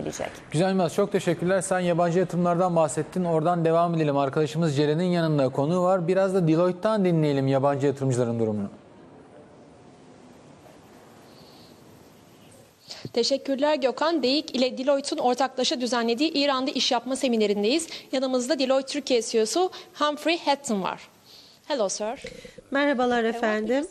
gelecek. Güzel Yılmaz çok teşekkürler. Sen yabancı yatırımlardan bahsettin. Oradan devam edelim. Arkadaşımız Ceren'in yanında konu var. Biraz da Deloitte'dan dinleyelim yabancı yatırımcıların durumunu. Teşekkürler Gökhan. DEİK ile Deloitte'un ortaklaşa düzenlediği İran'da iş yapma seminerindeyiz. Yanımızda Deloitte Türkiye CEO'su Humphrey Hatton var. Hello sir. Merhabalar efendim.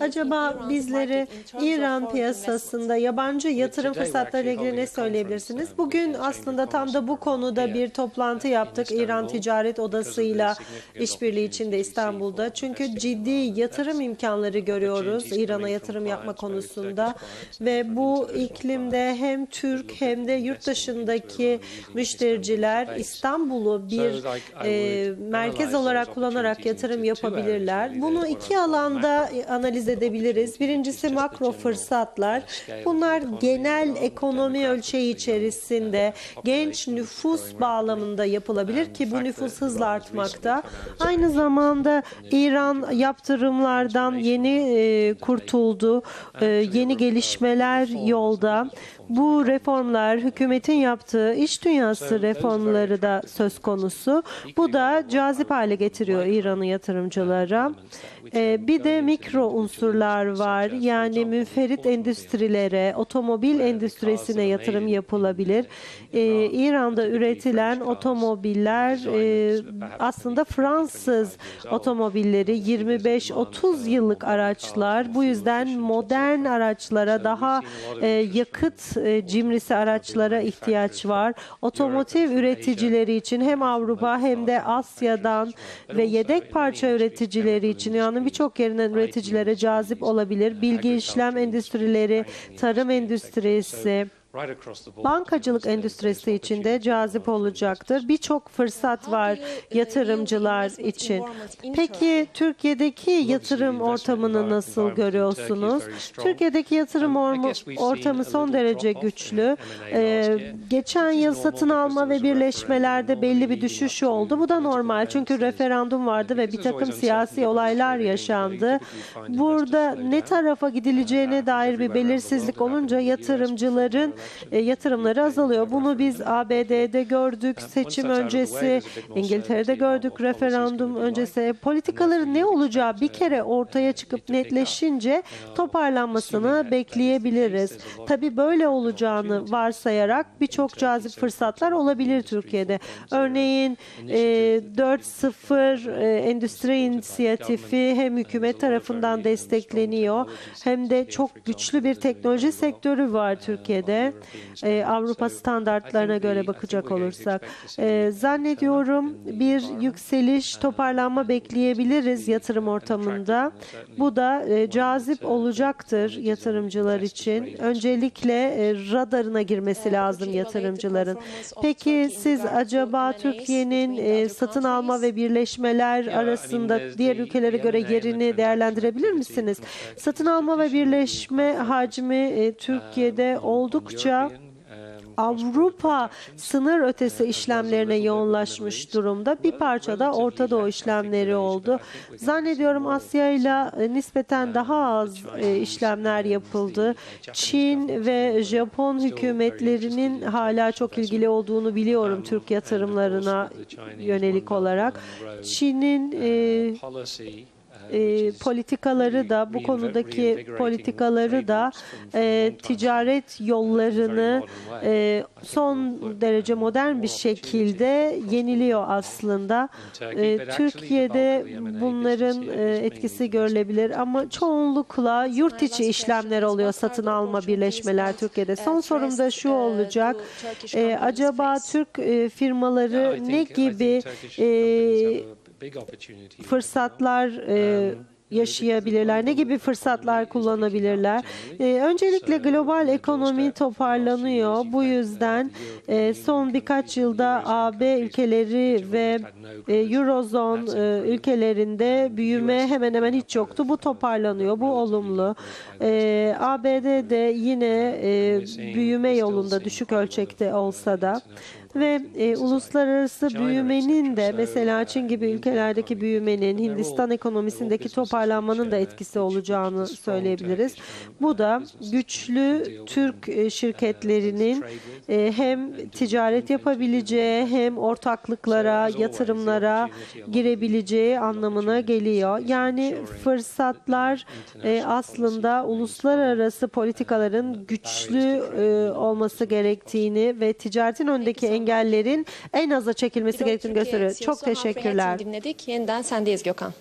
Acaba bizleri İran piyasasında yabancı yatırım fırsatları ilgili ne söyleyebilirsiniz? Bugün aslında tam da bu konuda bir toplantı yaptık İran Ticaret Odası'yla işbirliği içinde İstanbul'da. Çünkü ciddi yatırım imkanları görüyoruz İran'a yatırım yapma konusunda. Ve bu iklimde hem Türk hem de yurt dışındaki müştericiler İstanbul'u bir e, merkez olarak kullanarak yatırım yapabilirler. Bunu iki alanda analiz edebiliriz. Birincisi makro fırsatlar. Bunlar genel ekonomi ölçeği içerisinde genç nüfus bağlamında yapılabilir ki bu nüfus hızla artmakta. Aynı zamanda İran yaptırımlardan yeni e, kurtuldu. E, yeni gelişmeler yolda. Bu reformlar hükümetin yaptığı iş dünyası reformları da söz konusu. Bu da cazip hale getiriyor İran'ı yatırımcılara. Ee, bir de mikro unsurlar var. Yani münferit endüstrilere, otomobil endüstrisine yatırım yapılabilir. Ee, İran'da üretilen otomobiller e, aslında Fransız otomobilleri 25-30 yıllık araçlar. Bu yüzden modern araçlara daha e, yakıt e, cimrisi araçlara ihtiyaç var. Otomotiv üreticileri için hem Avrupa hem de Asya'dan ve yedek parça üreticileri için dünyanın birçok yerinden üreticilere cazip olabilir. Bilgi işlem endüstrileri, tarım endüstrisi, Bankacılık endüstrisi için de cazip olacaktır. Birçok fırsat var yatırımcılar için. Peki Türkiye'deki yatırım ortamını nasıl görüyorsunuz? Türkiye'deki yatırım ortamı son derece güçlü. Ee, geçen yıl satın alma ve birleşmelerde belli bir düşüş oldu. Bu da normal çünkü referandum vardı ve bir takım siyasi olaylar yaşandı. Burada ne tarafa gidileceğine dair bir belirsizlik olunca yatırımcıların yatırımları azalıyor. Bunu biz ABD'de gördük, seçim öncesi, İngiltere'de gördük, referandum öncesi. Politikaların ne olacağı bir kere ortaya çıkıp netleşince toparlanmasını bekleyebiliriz. Tabii böyle olacağını varsayarak birçok cazip fırsatlar olabilir Türkiye'de. Örneğin e, 4.0 e, endüstri inisiyatifi hem hükümet tarafından destekleniyor hem de çok güçlü bir teknoloji sektörü var Türkiye'de e, Avrupa standartlarına göre bakacak olursak. E, zannediyorum bir yükseliş, toparlanma bekleyebiliriz yatırım ortamında. Bu da e, cazip olacaktır yatırımcılar için. Öncelikle e, radarına girmesi lazım yatırımcıların. Peki siz acaba Türkiye'nin e, satın alma ve birleşmeler arasında diğer ülkelere göre yerini değerlendirebilir misiniz? Satın alma ve birleşme hacmi e, Türkiye'de oldukça Avrupa sınır ötesi işlemlerine yoğunlaşmış durumda. Bir parça da Orta Doğu işlemleri oldu. Zannediyorum Asya ile nispeten daha az e, işlemler yapıldı. Çin ve Japon hükümetlerinin hala çok ilgili olduğunu biliyorum Türk yatırımlarına yönelik olarak. Çin'in e, e, politikaları da bu konudaki politikaları da e, ticaret yollarını e, son derece modern bir şekilde yeniliyor aslında. E, Türkiye'de bunların e, etkisi görülebilir ama çoğunlukla yurt içi işlemler oluyor satın alma birleşmeler Türkiye'de. Son sorum da şu olacak. E, acaba Türk e, firmaları ne gibi e, fırsatlar e, yaşayabilirler? Ne gibi fırsatlar kullanabilirler? E, öncelikle global ekonomi toparlanıyor. Bu yüzden e, son birkaç yılda AB ülkeleri ve e, Eurozone e, ülkelerinde büyüme hemen hemen hiç yoktu. Bu toparlanıyor. Bu olumlu. E, ABD'de yine e, büyüme yolunda düşük ölçekte olsa da ve e, uluslararası büyümenin de mesela Çin gibi ülkelerdeki büyümenin, Hindistan ekonomisindeki toparlanmanın da etkisi olacağını söyleyebiliriz. Bu da güçlü Türk e, şirketlerinin e, hem ticaret yapabileceği hem ortaklıklara, yatırımlara girebileceği anlamına geliyor. Yani fırsatlar e, aslında uluslararası politikaların güçlü e, olması gerektiğini ve ticaretin önündeki engellerin en aza çekilmesi gerektiğini gösteriyor. Çok teşekkürler. Dinledik. Yeniden sendeyiz Gökhan.